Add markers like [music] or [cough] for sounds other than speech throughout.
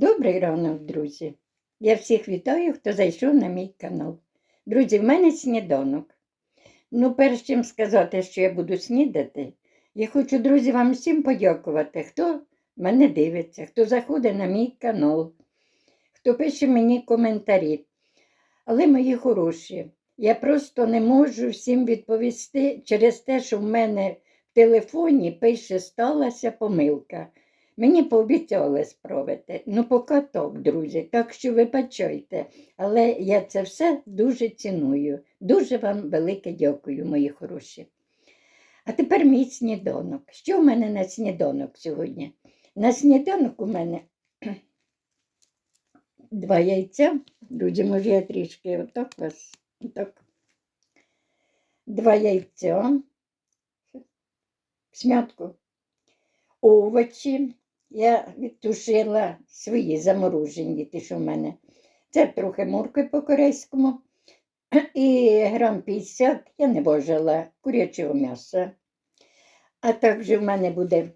Добрий ранок, друзі. Я всіх вітаю, хто зайшов на мій канал. Друзі, в мене сніданок. Ну, перш чим сказати, що я буду снідати, я хочу, друзі, вам всім подякувати, хто мене дивиться, хто заходить на мій канал, хто пише мені коментарі. Але мої хороші, я просто не можу всім відповісти через те, що в мене в телефоні пише сталася помилка. Мені пообіцяли справити. Ну, поки так, друзі. Так що вибачайте. Але я це все дуже ціную. Дуже вам велике дякую, мої хороші. А тепер мій сніданок. Що в мене на сніданок сьогодні? На сніданок у мене [clears throat] два яйця. Друзі, може, я трішки отак вас. Отак. Два яйця. Смятку. Овочі. Я відтушила свої заморожені, ті, що в мене. Це трохи моркви по-корейському. І грам 50 я не вожила курячого м'яса. А також в мене буде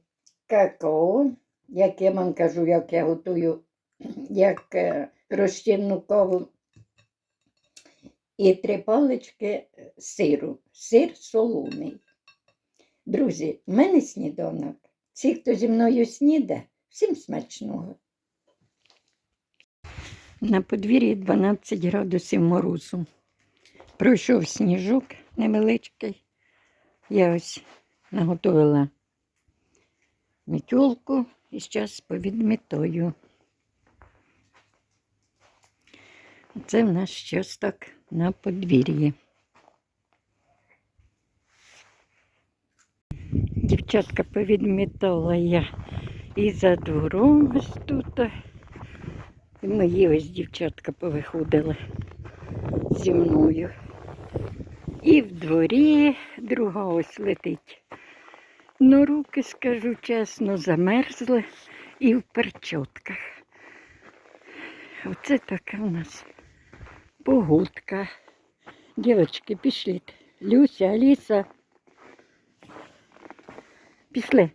какао, як я вам кажу, як я готую, як е, розчинну каву. І три палички сиру. Сир солоний. Друзі, в мене сніданок. Всі, хто зі мною сніде, всім смачного. На подвір'ї 12 градусів морозу. Пройшов сніжок невеличкий. Я ось наготовила мітюлку і зараз повідмітаю. Це в нас щось так на подвір'ї. Дівчатка повідмітала я і за двором ось тут. І мої ось дівчатка повиходили зі мною. І в дворі друга ось летить. Ну, руки, скажу чесно, замерзли і в перчотках. Оце така у нас погодка. Дівчатки, пішліть. Люся, Аліса. Пішли.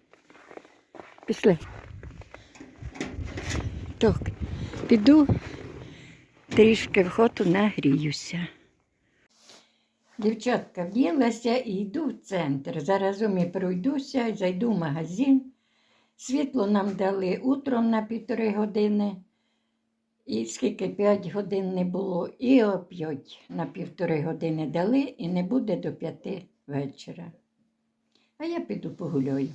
Пішли. Так, піду трішки в хату нагріюся. Дівчатка вділася і йду в центр. Зараз і пройдуся зайду в магазин. Світло нам дали утром на півтори години. І скільки п'ять годин не було, і оп'ять на півтори години дали, і не буде до п'яти вечора. А я піду погуляю.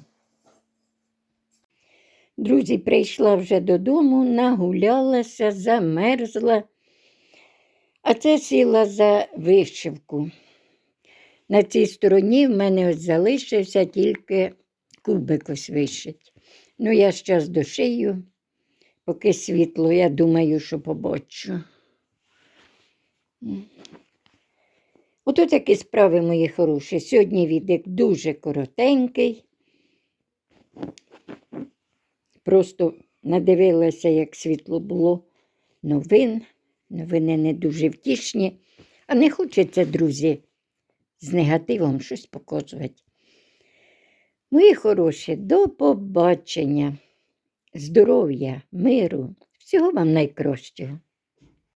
Друзі, прийшла вже додому, нагулялася, замерзла, а це сіла за вишивку. На цій стороні в мене ось залишився тільки кубик ось вишить. Ну, я зараз дошию, поки світло, я думаю, що побачу. Ото такі справи мої хороші. Сьогодні відик дуже коротенький. Просто надивилася, як світло було новин. Новини не дуже втішні. А не хочеться, друзі, з негативом щось показувати. Мої хороші, до побачення, здоров'я, миру, всього вам найкращого.